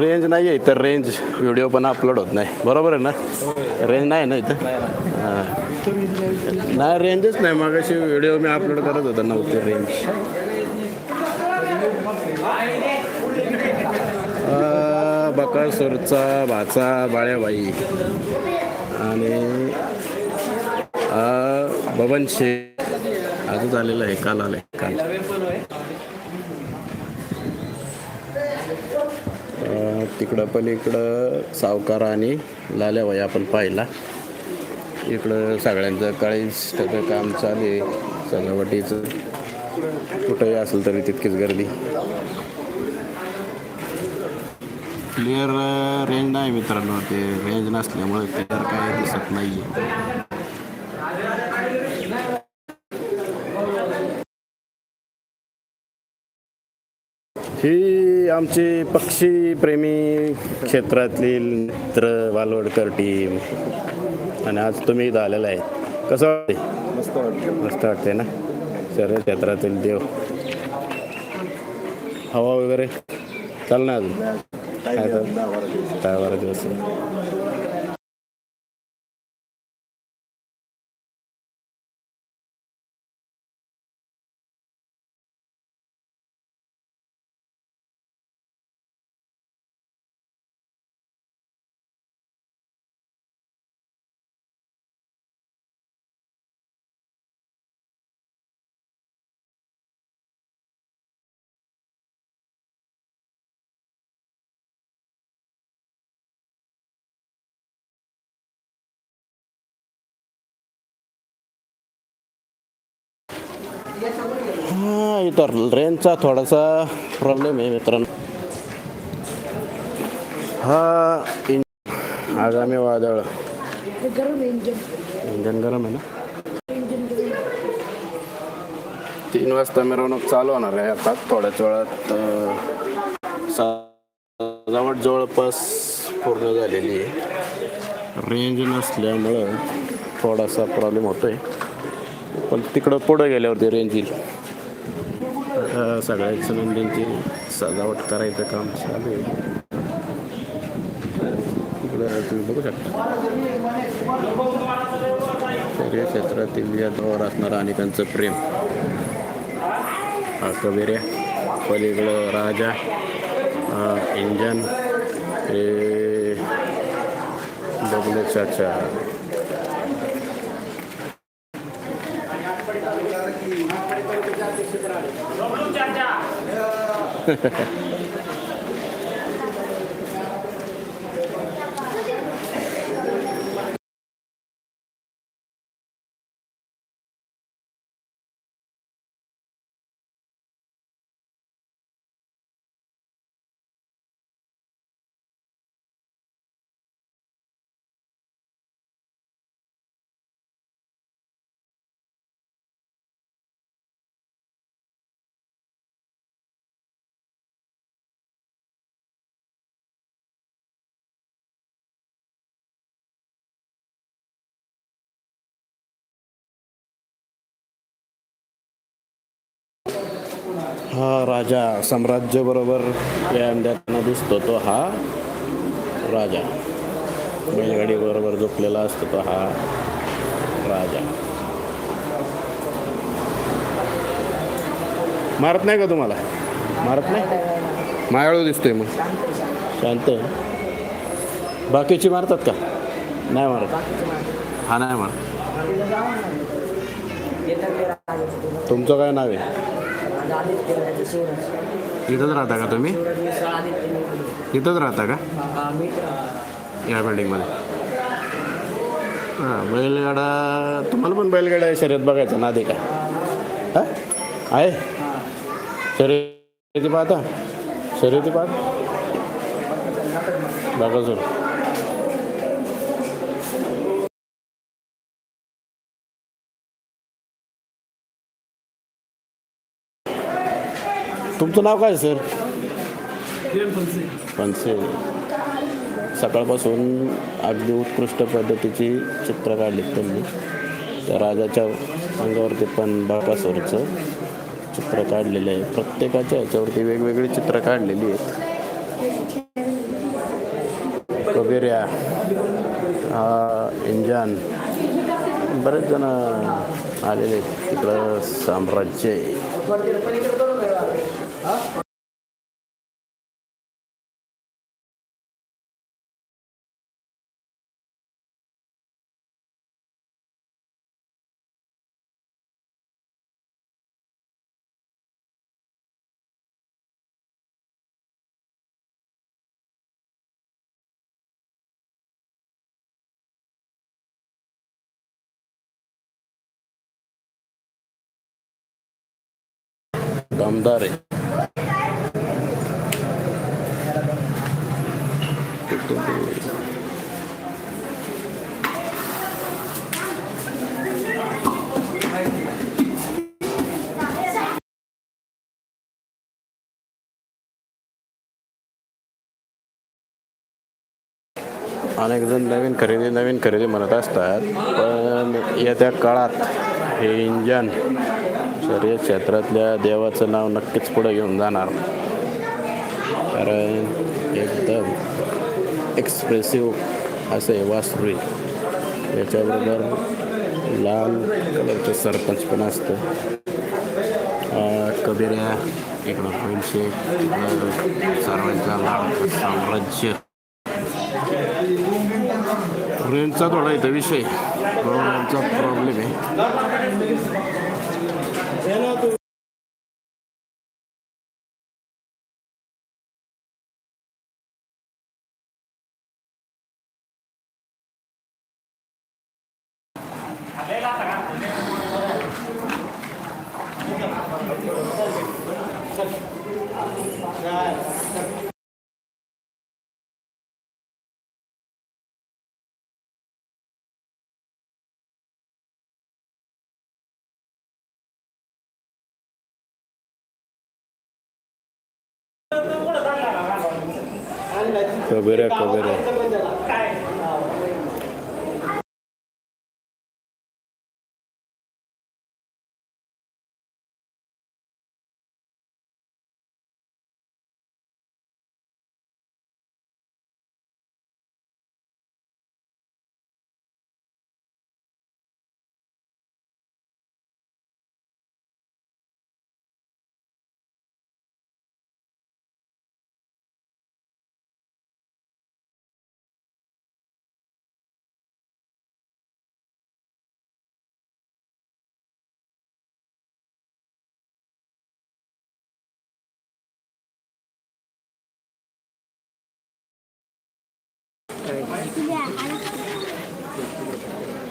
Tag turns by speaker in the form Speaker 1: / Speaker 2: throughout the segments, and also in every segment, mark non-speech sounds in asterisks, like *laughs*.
Speaker 1: Range नाही आहे इथं रेंज व्हिडिओ पण अपलोड होत नाही. बरोबर आहे ना? रेंज नाही ना इथं? हां. नाही रेंजच नाही. मग अशी व्हिडिओ मी अपलोड करत होतो नव्हती रेंज बकासूरचा भाचा बाळ्याबाई. आणि बबन शेख आज आलेलं आहे काल आलंय काल. तिकडं तिकडं पलीकडं सावकार आणि लाल्या वया आपण पाहिला. इकडं सगळ्यांचं काळीच काम चालू आहे. सजावटीचं. कुठंही असेल तरी तितकीच गर्दी. क्लिअर रेंज uh, नाही मित्रांनो. ते रेंज नसल्यामुळे क्लिअर काय दिसत नाही ही आमची पक्षी प्रेमी क्षेत्रातील मित्र वालवडकर टीम आणि आज तुम्ही इथं आलेला आहे. कसं वाटते
Speaker 2: मस्त वाटतं
Speaker 1: मस्त वाटते ना? सर्व क्षेत्रातील देव. हवा वगैरे? चाल ना अजून दहा बारा दिवस. हा इथं रेंजचा थोडासा प्रॉब्लेम आहे मित्रांनो. हा इंज आगामी वादळ.
Speaker 3: गरम आहे इंजन
Speaker 1: गरम आहे ना? तीन वाजता मिरवणूक चालू होणार आहे आता थोड्याच वेळात सजावट जवळपास पूर्ण झालेली आहे. रेंज नसल्यामुळं थोडासा प्रॉब्लेम होतोय. पण तिकडं पुढं गेल्यावरती रेंज येईल. आता सगळ्याच सजावट करायचं काम चालू आहे. तुम्ही बघू शकता. क्षेत्रातील या जवळ असणारं अनेकांचं प्रेम. हा कबेऱ्या पलीकडं राजा हा इंजन हे अच्छा ハハハ。हा राजा साम्राज्य बरोबर या अंड्यातना दिसतो तो हा राजा. बैलगाडी बरोबर झोपलेला असतो तो हा राजा. मारत नाही का तुम्हाला? मारत नाही? मायाळू दिसतोय मग. शांत. बाकीची मारतात का? नाही मारत. हा नाही मारत. तुमचं काय नाव आहे? इथंच राहता का तुम्ही? इथंच राहता का? या बिल्डिंगमध्ये हां बैलगाडा तुम्हाला पण बैलगाडा शर्यत बघायचं ना आधी का हा? आहे? शर्यती पाहता? शर्यती पाहता? बघा सर तुमचं नाव काय सर? पंचे सकाळपासून अगदी उत्कृष्ट पद्धतीची चित्र काढलीत त्यांनी. त्या राजाच्या अंगावरती पण बाकासोरचं चित्र काढलेलं आहे. प्रत्येकाच्या ह्याच्यावरती वेगवेगळी चित्र काढलेली आहेत. कबेऱ्या हा इंजन बरेच जण आलेले आहेत. तिकडं साम्राज्य आहे दमदार आहे. अनेक जण नवीन खरेदी नवीन खरेदी म्हणत असतात पण येत्या काळात हे इंजन शर्यत क्षेत्रातल्या देवाचं नाव नक्कीच पुढे घेऊन जाणार. कारण एकदम एक्सप्रेसिव्ह असं आहे. याच्याबरोबर लाल कलरचं सरपंच पण असतं. अं, कबिऱ्या इकडं पैसे सर्वांचा लाल साम्राज्य. रेंजचा थोडा इथं विषय रेंजचा प्रॉब्लेम आहे. Yeah, no, कबेऱ्या कबेऱ्या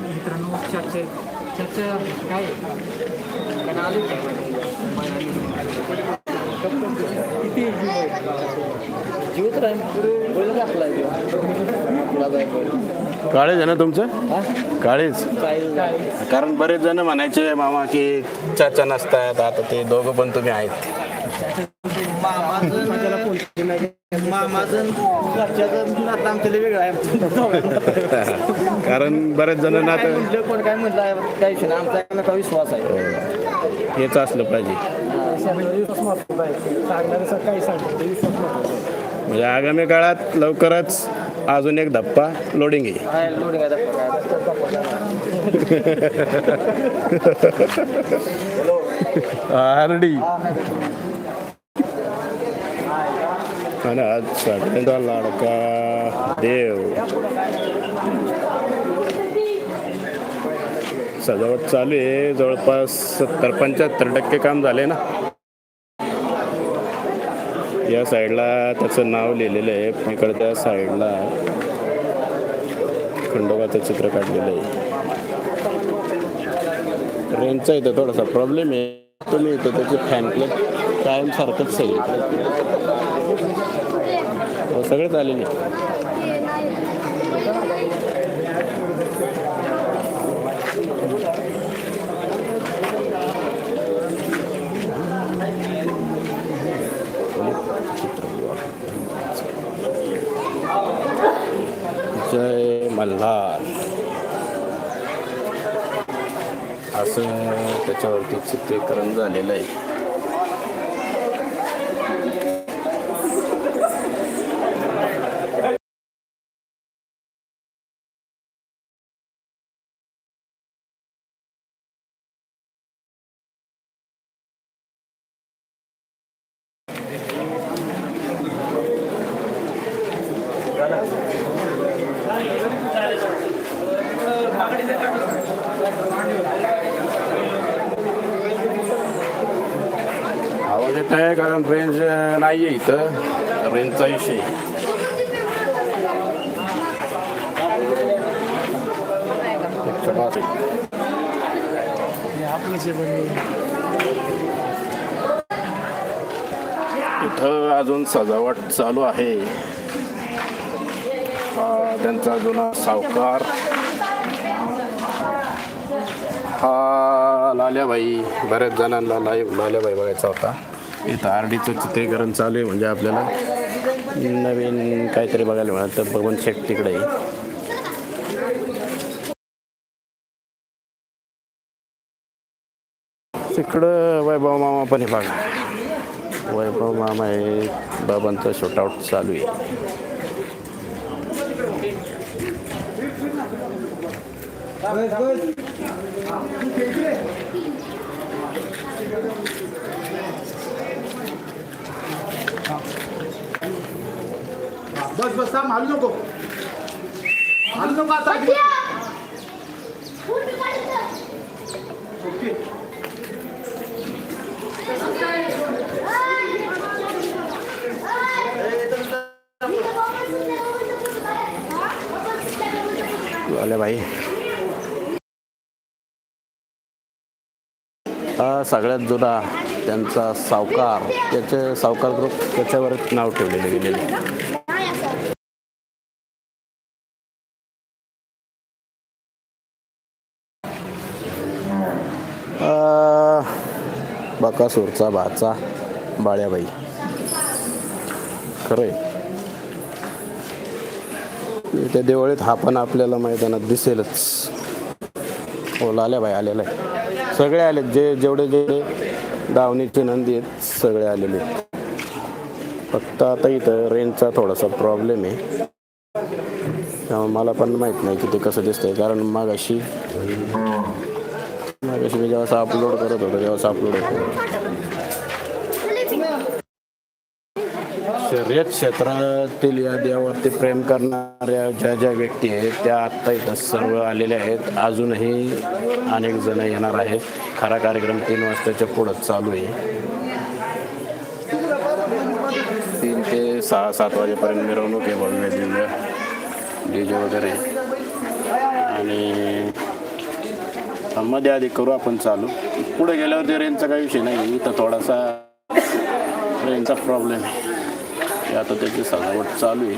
Speaker 2: मित्रांनो चर्चा चर्चा काय? कारण आलो किती जीव तर
Speaker 1: काळेच आहे ना तुमचं? काळेच? कारण बरेच जण म्हणायचे मामा की चाचा नसतात आता ते दोघं पण तुम्ही आहेत.
Speaker 2: माझं घरच्याचं नातं आमच्या वेगळं आहे.
Speaker 1: कारण बरेच जण ना
Speaker 2: काय म्हटलं कोण काय म्हटलं काही विषय नाही. आमचा विश्वास आहे.
Speaker 1: हेच असलं पाहिजे. म्हणजे आगामी काळात लवकरच अजून एक धप्पा लोडिंग
Speaker 2: लोडिंग आहे *laughs*
Speaker 1: आरडी. आणि आज सगळ्यांचा लाडका? देव। सजावट चालू आहे जवळपास सत्तर पंच्याहत्तर टक्के काम झाले ना. या साईडला त्याचं नाव लिहिलेलं आहे इकडच्या साईडला खंडोबाचं चित्र काढलेलं आहे. रेंजचा इथं थोडासा प्रॉब्लेम आहे. तुम्ही इथं त्याची फॅन क्लब कायम सारखंच आहे हो, सगळेच आलेले जय मल्हार. असं त्याच्यावरती चित्रीकरण झालेलं आहे येत आहे कारण रेंज नाही आहे इथं. रेंजचा विषय. इथं अजून सजावट चालू आहे. त्यांचा जुना सावकार. हा लाल्याबाई बऱ्याच जणांना लाईव्ह लाल्याबाई बघायचा होता. इथं आरडीचं चित्रीकरण चालू आहे म्हणजे आपल्याला नवीन काहीतरी बघायला मिळालं तर बबन शेट तिकडे आहे. तिकडं वैभव मामा पण आहे बघा वैभव मामा आहे बाबांचं शूटआउट चालू आहे
Speaker 4: बस बस थांब हालू नको. हालू नको आता. ओके.
Speaker 1: हा सगळ्यात जुना त्यांचा सावकार त्याचे सावकार ग्रुप त्याच्यावर नाव ठेवलेले गेलेले बकासूरचा भाचा बाळ्याबाई. खरंय. त्या दिवाळीत हा पण आपल्याला मैदानात दिसेलच. हो लाल्याबाई आलेला आहे. सगळे आले जे जेवढे जेवढे दावणीचे नंदी आहेत सगळे आलेले आहेत. फक्त आता इथं रेंजचा थोडासा प्रॉब्लेम आहे. त्यामुळे मला पण माहीत नाही की ते कसं दिसतंय. कारण मग अशी मागाशी मी जेव्हा अपलोड करत होतो तेव्हा अपलोड होतो. शर्यत क्षेत्रातील या देवावरती प्रेम करणाऱ्या ज्या ज्या व्यक्ती आहेत त्या आत्ता इथं सर्व आलेल्या आहेत. अजूनही अनेक जण येणार आहेत. खरा कार्यक्रम तीन वाजताच्या पुढं चालू आहे. तीन ते सहा सात वाजेपर्यंत मिरवणूक आहे भव्य दिव्य डीजे वगैरे. आणि मध्ये आधी करू आपण चालू. पुढे गेल्यावरती रेंजचा काही विषय नाही इथं थोडासा रेंजचा प्रॉब्लेम आहे. आता त्याची सजावट चालू आहे.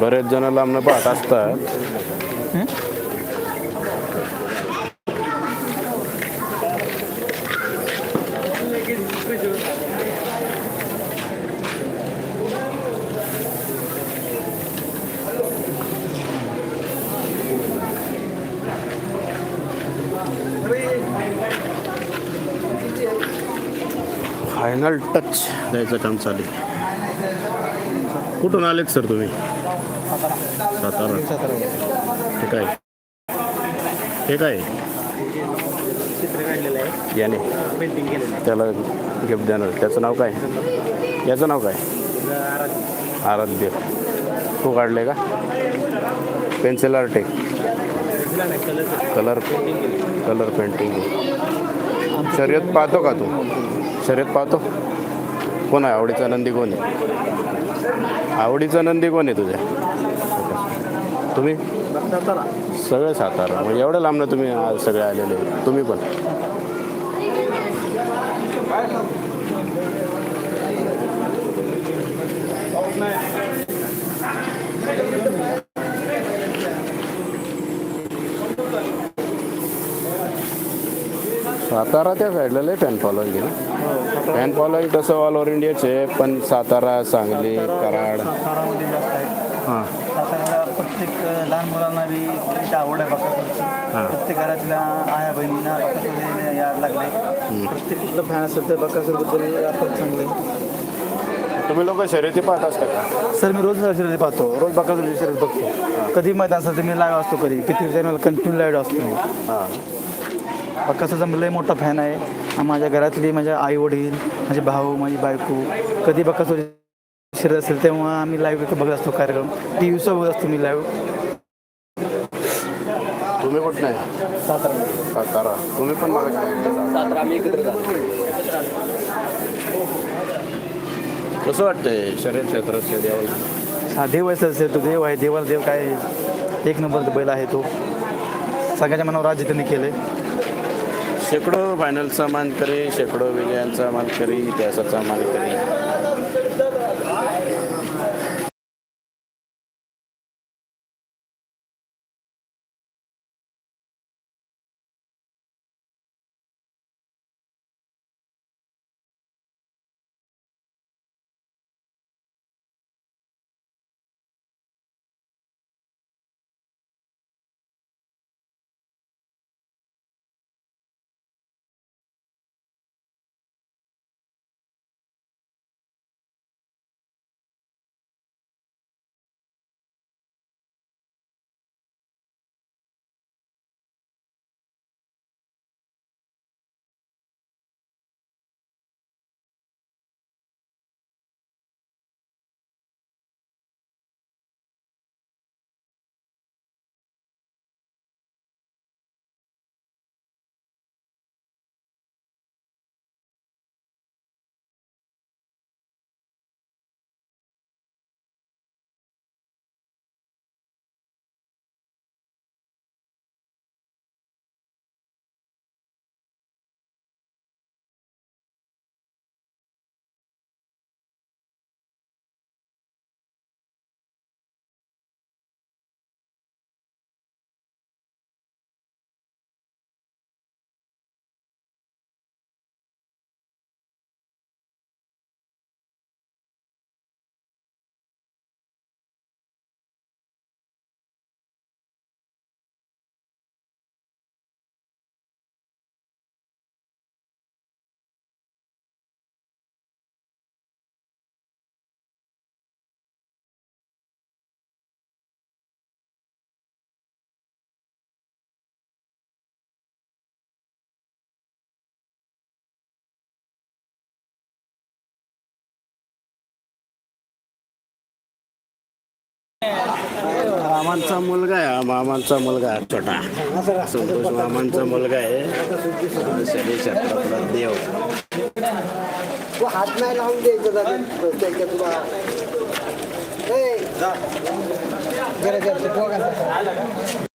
Speaker 1: बरेच जण लांबणं पाहत असतात. फायनल टच द्यायचं काम चालेल कुठून आलेत सर तुम्ही? सातारा. ठीक आहे ठीक आहे याने. त्याला गिफ्ट देणार. त्याचं नाव काय? याचं नाव काय? आराध्य. तू काढले का? पेन्सिल आर्ट आहे कलर कलर पेंटिंग शर्यत पाहतो का तू? शर्यत पाहतो. कोण आहे? आवडीचा नंदी कोण आहे? आवडीचा नंदी कोण आहे तुझ्या? तुम्ही? सगळे सातारा. म्हणजे एवढं लांबनं तुम्ही आज सगळे आलेले तुम्ही पण. सातारा त्या साईडला लय फॅन फॉलोईंग आहे ना. फॅन फॉलोईंग तसं ऑल ओव्हर इंडियाचे आहे, पण सातारा सांगली कराड. हां.
Speaker 5: साताऱ्याला प्रत्येक लहान मुलांना बी त्याची आवड आहे बकासूरची प्रत्येक घरातल्या आया बहिणींना बकासूर याड लागले. प्रत्येक कुठलं फॅन असेल तर बकासूरबद्दल आपण चांगले.
Speaker 1: तुम्ही लोक शर्यती पाहत असता का?
Speaker 5: सर मी रोज शर्यत पाहतो. रोज बकासूर शर्यत बघतो. कधी मैदान असेल तर मी लाईव्ह असतो कधी. किती चॅनल कंटिन्यू लाईव्ह असतो. मी
Speaker 1: हां
Speaker 5: बकासूरचा मी लय मोठा फॅन आहे. आणि माझ्या घरातली माझ्या आई वडील माझे भाऊ माझी बायको कधी बकासूर शर्यत असेल तेव्हा आम्ही लाईव्ह बघत असतो कार्यक्रम. टी व्हीसवर बघत असतो मी लाईव्ह
Speaker 1: तुम्ही कुठं आहे? सातारा. तुम्ही पण मला कसं वाटतंय शर्यत क्षेत्रात देवाला
Speaker 5: हा देव आहे असेल तो देव आहे देवाला देव काय? एक नंबर बैल आहे तो. सगळ्याच्या मनावर राज्य त्यांनी केलंय.
Speaker 1: शेकडो फायनलचा मानकरी शेकडो विजयांचा मानकरी इतिहासाचा मानकरी मामांचा मुलगा आहे. हा मामांचा मुलगा आहे छोटा. संतोष मामांचा मुलगा आहे. शरीर क्षेत्रातला देव.
Speaker 2: तू हात नाही लावून द्यायचं दादा त्याच्या तुला? ए, जरा जरा ते बघा.